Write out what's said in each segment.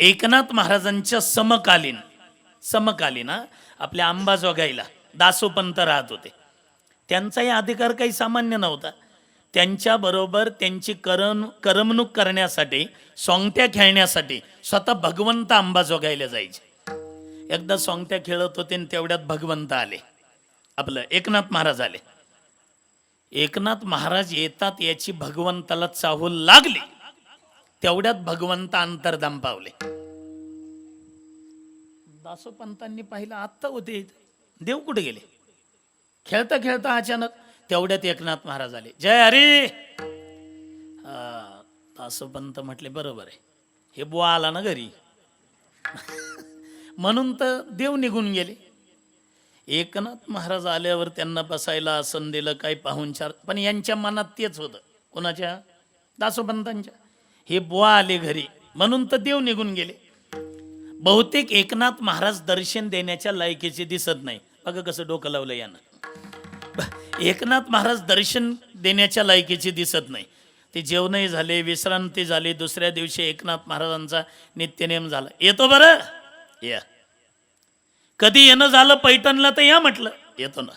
एकनाथ महाराजांच्या समकालीन समकालीन हा आपल्या अंबाजोगाईला दासोपंत राहत होते. त्यांचाही अधिकार काही सामान्य नव्हता. त्यांच्याबरोबर त्यांची करम करमणूक करण्यासाठी सोंगट्या खेळण्यासाठी स्वतः भगवंत अंबाजोगाईला जायचे. एकदा सोंगट्या खेळत होते आणि तेवढ्यात भगवंत आले. आपलं एकनाथ महाराज आले. एकनाथ महाराज येतात याची भगवंताला चाहूल लागली. तेवढ्यात भगवंत अंतर्धाम पावले. दासोपंतांनी पाहिलं आत्ता होते देव कुठे गेले? खेळता खेळता अचानक तेवढ्यात एकनाथ महाराज आले. जय हरी! दासोपंत म्हटले बरोबर आहे. हे बुवा आला ना घरी. म्हणून तर देव निघून गेले. एकनाथ महाराज आल्यावर त्यांना बसायला आसन दिलं काही पाहुणचार पण यांच्या मनात तेच होतं. कोणाच्या? दासोपंतांच्या. हे बुवा आले घरी. म्हणून तर देव निघून गेले. बहुतेक एकनाथ महाराज दर्शन देण्याच्या लायकीचे दिसत नाही. बघा कसं डोकं लावलं यानं. एकनाथ महाराज दर्शन देण्याच्या लायकीचे दिसत नाही. ते जेवणही झाले विश्रांती झाली दुसऱ्या दिवशी एकनाथ महाराजांचा नित्यनेम झाला. येतो बरं? या. कधी येणं झालं पैठणला तर या म्हटलं. येतो ना.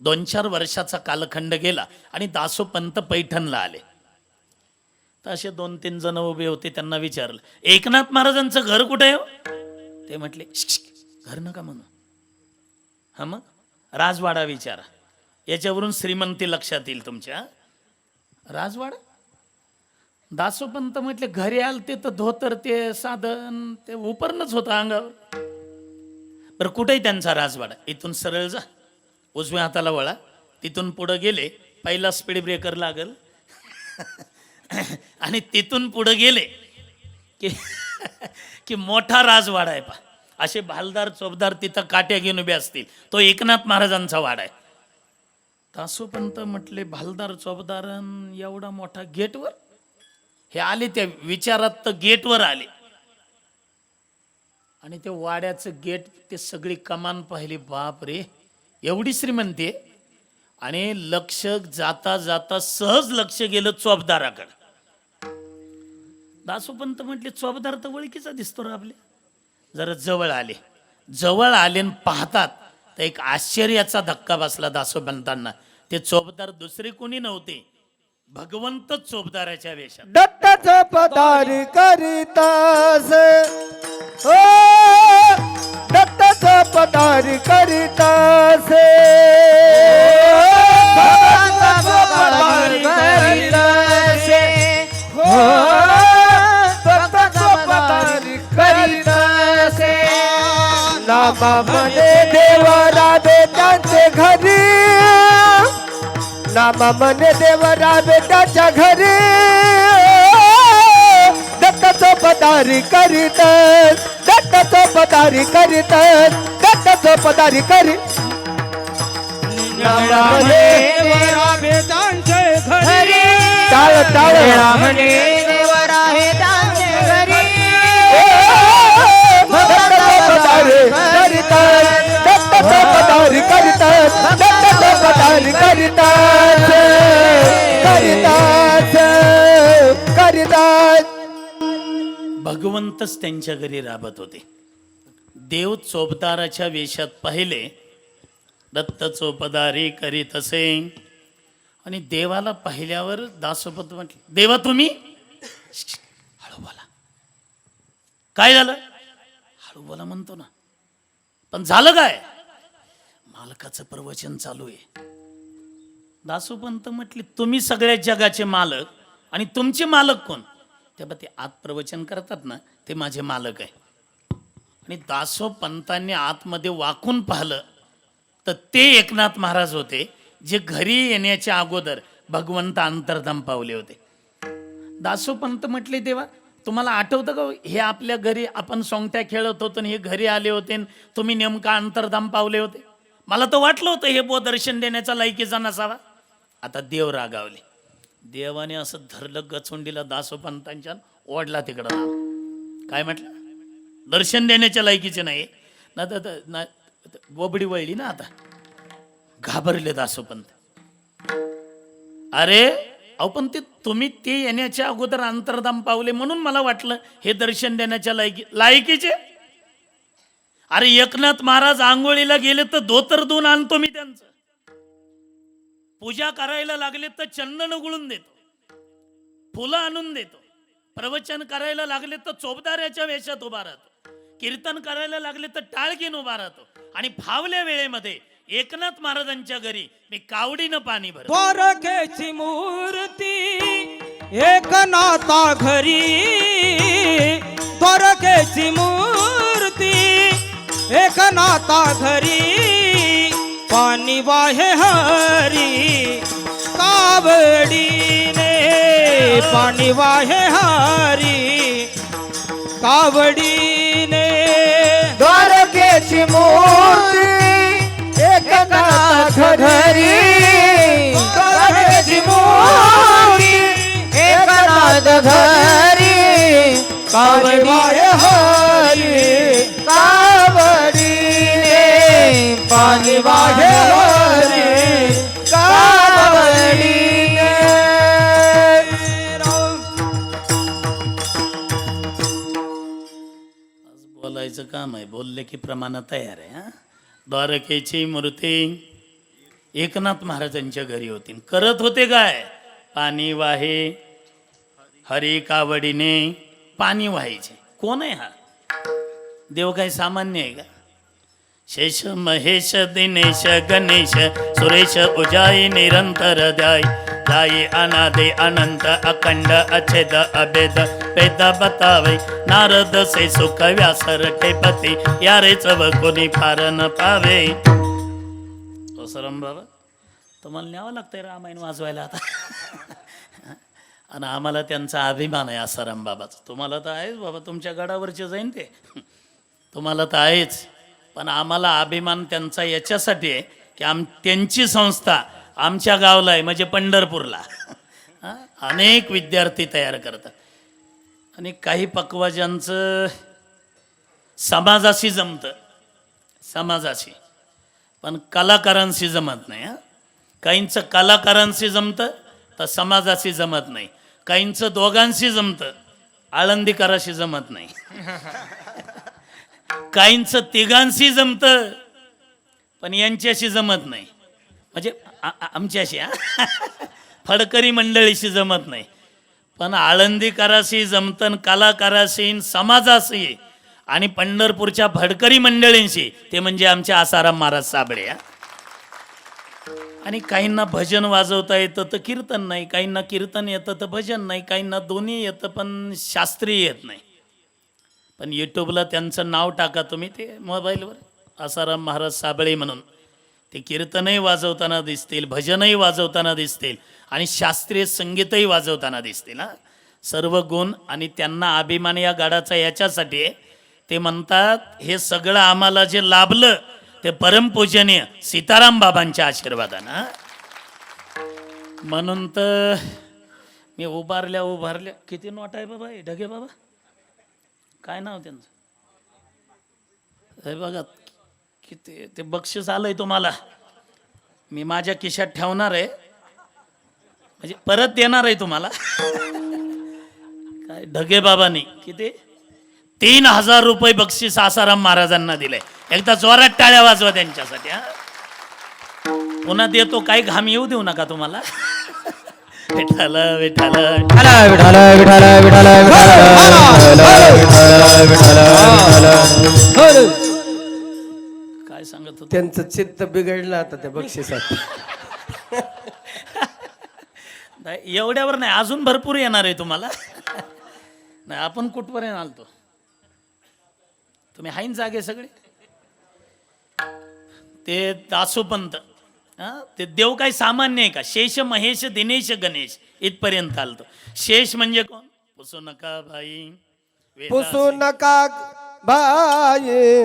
दोन चार वर्षाचा कालखंड गेला आणि दासोपंत पैठणला आले. तर असे दोन तीन जण उभे होते त्यांना विचारलं एकनाथ महाराजांचं घर कुठे आहे हो? ते म्हटले घर नका म्हणू. हा मग? राजवाडा विचारा. याच्यावरून श्रीमंती लक्षात येईल तुमच्या. राजवाडा? दासोपंत म्हटले घरी आल ते तर धोतर ते साधन ते उपरणच होतं अंगावर. बरं कुठेही त्यांचा राजवाडा? इथून सरळ जा. उजव्या हाताला वळा. तिथून पुढं गेले. पहिला स्पीड ब्रेकर लागल. आणि तिथून पुढं गेले की की मोठा राजवाडा आहे पा असे भालदार चोपदार तिथं काट्या घेऊन उभे असतील. तो एकनाथ महाराजांचा वाडा आहे. तासोपंत म्हटले भालदार चोपदार एवढा मोठा गेटवर? हे आले त्या विचारात तर गेटवर आले. आणि ते वाड्याचं गेट ते सगळी कमान पाहिली. बाप रे एवढी श्रीमंती आणि लक्ष जाता जाता सहज लक्ष गेलं चोपदाराकडं. दासोपंत म्हटले चोपदार तर ओळखीचा दिसतो रे आपले जरा जवळ आले. जवळ आले पाहतात तर एक आश्चर्याचा धक्का बसला दासोपंतांना. ते चोपदार दुसरे कोणी नव्हते. भगवंत चोपदाराच्या वेशात दत्ताच पदारी करीतास हो दत्ताच पदारी करीतास नामा म्हणे देवा राधे त्यांचे घरी. नामा म्हणे देव राबे त्याच्या घरी. दत्ताचं पदारी करीत दत्ताचं पदारी करीत दत्ताचं पदारी करी. नामा म्हणे टाळ टाळ. दत्ताचं भगवंतच त्यांच्या घरी राबत होते. देव चोपदाराच्या वेशात पाहिले. दत्त चोपदारी करीत असे. आणि देवाला पाहिल्यावर दासोपत म्हटले देवा तुम्ही? हळू बोला. काय झालं? हळू बोला म्हणतो ना. पण झालं काय? मालकाचं प्रवचन चालू आहे. दासोपंत म्हटले तुम्ही सगळ्या जगाचे मालक आणि तुमचे मालक कोण? तेव्हा ते आत प्रवचन करतात ना ते माझे मालक आहे. आणि दासोपंतांनी आतमध्ये वाकून पाहिलं तर ते एकनाथ महाराज होते जे घरी येण्याच्या अगोदर भगवंत अंतर्धाम पावले होते. दासोपंत म्हटले तेव्हा तुम्हाला आठवतं का हो, हे आपल्या घरी आपण सोंगट्या खेळत होतो आणि हे घरी आले होते आणि तुम्ही नेमका अंतर्धाम पावले होते? मला तर वाटलं होतं हे बो दर्शन देण्याचा लायकीचा नसावा. आता देव रागावले. देवाने असं धरलं गचोंडीला दासोपंतांच्या ओढला तिकडं काय म्हटलं? दर्शन देण्याच्या लायकीचे नाही. ना तर- ना बोबडी वळली ना आता. घाबरले दासोपंत. अरे अहो पण ते तुम्ही ते येण्याच्या अगोदर अंतर्धाम पावले म्हणून मला वाटलं हे दर्शन देण्याच्या लायकी लायकीचे? अरे एकनाथ महाराज आंघोळीला गेले तर धोतर धुवून आणतो मी त्यांचं. पूजा करायला लागले तर चंदन उघळून देतो. फुलं आणून देतो. प्रवचन करायला लागले तर चोपदाऱ्याच्या वेशात उभा राहतो. कीर्तन करायला लागले तर टाळकीन उभा राहतो. आणि फावल्या वेळेमध्ये एकनाथ महाराजांच्या घरी मी कावडीनं पाणी भर द्वारकेची मूर्ती एकनाथा घरी. द्वारकेची मूर्ती एकनाथा घरी. पाणी वाहे हरी कावडीने पाणी वाहे हरी कावडीने द्वारकेची मूर्ती एकनाथ घरी द्वारकेची मूर्ती एकनाथ घरी कावडी हरी बोलायचं काम आहे बोलले की प्रमाण तयार आहे हा? द्वारकेची मूर्ती एकनाथ महाराजांच्या घरी होती. करत होते काय? पाणी वाहे हरी कावडीने पाणी व्हायचे. कोण आहे हा? देव काही सामान्य आहे का? शेष महेश दिनेश गणेश सुरेश उजाई निरंतर द्याय दाई अनादे अनंत अखंड अछेद अभेद. भेद बतावे नारद से सुख व्यासर ठेपती. यारे चव कोणी फार न पावे. सरम बाबा तुम्हाला न्यावं लागतंय रामायण वाजवायला आता. आणि आम्हाला त्यांचा अभिमान आहे आसाराम बाबाचा. तुम्हाला तर आहेच बाबा तुमच्या गडावरचे जाईन ते. तुम्हाला तर आहेच. पण आम्हाला अभिमान त्यांचा याच्यासाठी आहे की आम त्यांची संस्था आमच्या गावला आहे म्हणजे पंढरपूरला. हा? अनेक विद्यार्थी तयार करतात. आणि काही पक्वाजांचं समाजाशी जमतं. समाजाशी. पण कलाकारांशी जमत नाही हां? काहींचं कलाकारांशी जमतं तर समाजाशी जमत नाही. काहींचं दोघांशी जमतं आळंदीकाराशी जमत नाही. काहींचं तिघांशी जमतं पण यांच्याशी जमत नाही. म्हणजे आमच्याशी हा? फडकरी मंडळीशी जमत नाही. पण आळंदीकाराशी जमतन कलाकाराशी समाजाशी आणि पंढरपूरच्या फडकरी मंडळींशी ते म्हणजे आमचे आसाराम महाराज साबळे हा? आणि काहींना भजन वाजवता येतं तर कीर्तन नाही. काहींना कीर्तन येतं तर भजन नाही. काहींना दोन्ही येतं पण शास्त्रीय येत नाही. पण यूट्यूबला त्यांचं नाव टाका तुम्ही ते मोबाईलवर. आसाराम महाराज साबळे म्हणून. ते कीर्तनही वाजवताना दिसतील भजनही वाजवताना दिसतील आणि शास्त्रीय संगीतही वाजवताना दिसतील हां. सर्व गुण आणि त्यांना अभिमान या गाडाचा याच्यासाठी आहे. ते म्हणतात हे सगळं आम्हाला जे लाभलं ते परमपूजनीय सीताराम बाबांच्या आशीर्वादानं म्हणून तर मी उभारल्या उभारल्या. किती नोट आहे बाबा हे? ढगे बाबा. काय नाव त्यांचं? हे बघा किती ते बक्षीस आलंय तुम्हाला. मी माझ्या खिशात ठेवणार आहे. म्हणजे परत देणार आहे तुम्हाला. काय ढगे बाबांनी. किती? तीन हजार रुपये बक्षीस आसाराम महाराजांना दिले. एकदा जोरात टाळ्या वाजवा त्यांच्यासाठी हा. पुन्हा देतो काही घाम येऊ देऊ नका तुम्हाला. विठाल विठाल विठाल विठाल विठाल विठाल काय सांगत होतो? त्यांचं चित्त बिघडलं आता त्या बक्षिसात. नाही, एवढ्यावर नाही अजून भरपूर येणार आहे तुम्हाला. नाही आपण कुठपर्यंत आलतो? तुम्ही हाईन जागे सगळे? ते दासोपंत. ते देव काही सामान्य आहे का? शेष महेश दिनेश गणेश इथपर्यंत आलतो. शेष म्हणजे कोण? पुसू नका भाई पुसू नका बाई.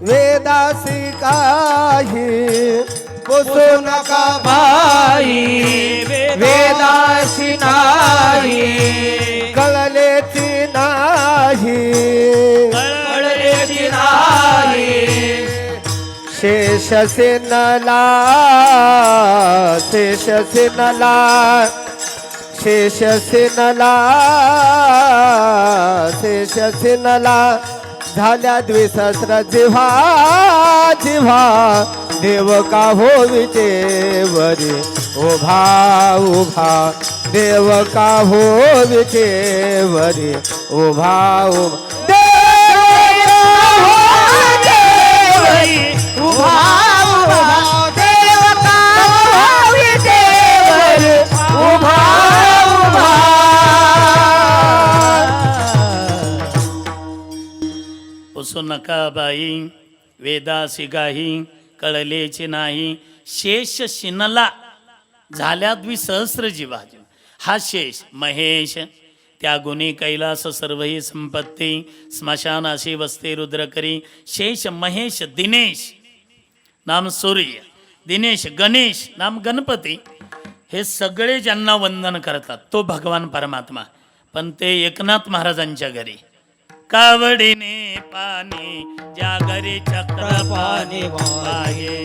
वेदासी काही. पुसू नका बाई. वेदाशी नाही. शेष सिनला शेष सिनला शेष सिनला शेष सिनला. झाल्या द्विसहस्र जिव्हा जिव्हा देव का हो विटेवरी उभा उभा देव का हो विटेवरी उभा उभा. पुसू नका बाई वेदासी गाही कळलेची नाही. शेष शिनला झाल्या द्विसहस्र जीवाजी हा शेष महेश त्या गुणी कैलास सर्वही संपत्ती स्मशानाशी वस्ते रुद्रकरी शेष महेश दिनेश नाम सूर्य दिनेश गणेश नाम गणपती हे सगळे ज्यांना वंदन करतात तो भगवान परमात्मा. पण ते एकनाथ महाराजांच्या घरी. कावडीने पाणी ज्या घरी चक्र पाणी वाहे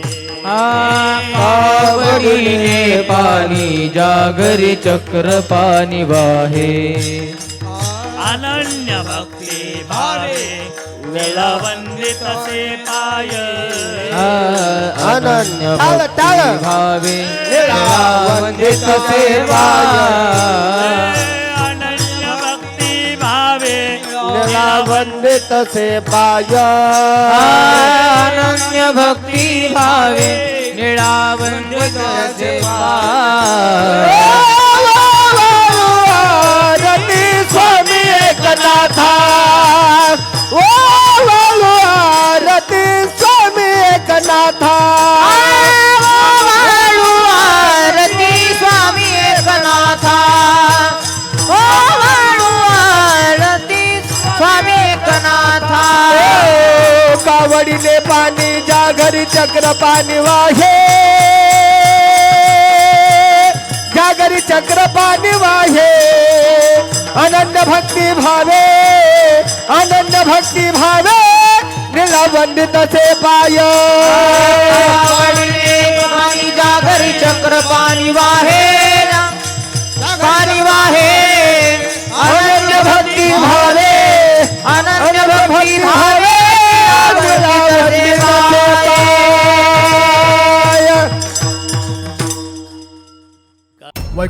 कावडीने पाणी जागरी चक्र पाणी वाहे. अनन्य भक्ती भावे वेळा वंदित से पाय अनन्य भक्ती. भावे निळा वंदित सेवाय अनन्य निळा वंदित से पाय। अनन्य भक्ती भावे निळा वंदित सेवाय रती स्वामी एकनाथा। ओ रती स्वामी एकनाथा। पाणी ज्या घरी चक्र पाणी वाहे. ज्या घरी चक्र पाणी वाहे. अनन्य भक्ती भावे अनन्य भक्ती भावे. निळा वंदित से पाय. जागरी चक्र पाणी वाहे. पाणी वाहे. अनन्य भक्ती भावे अनन्य भक्ती भावे.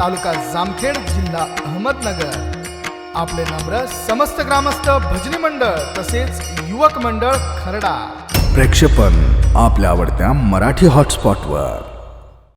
तालुका जामखेड जिल्हा अहमदनगर. आपले नम्र समस्त ग्रामस्थ भजनी मंडळ तसेच युवक मंडळ खरडा. प्रेक्षेपण आपल्या आवडत्या मराठी हॉटस्पॉटवर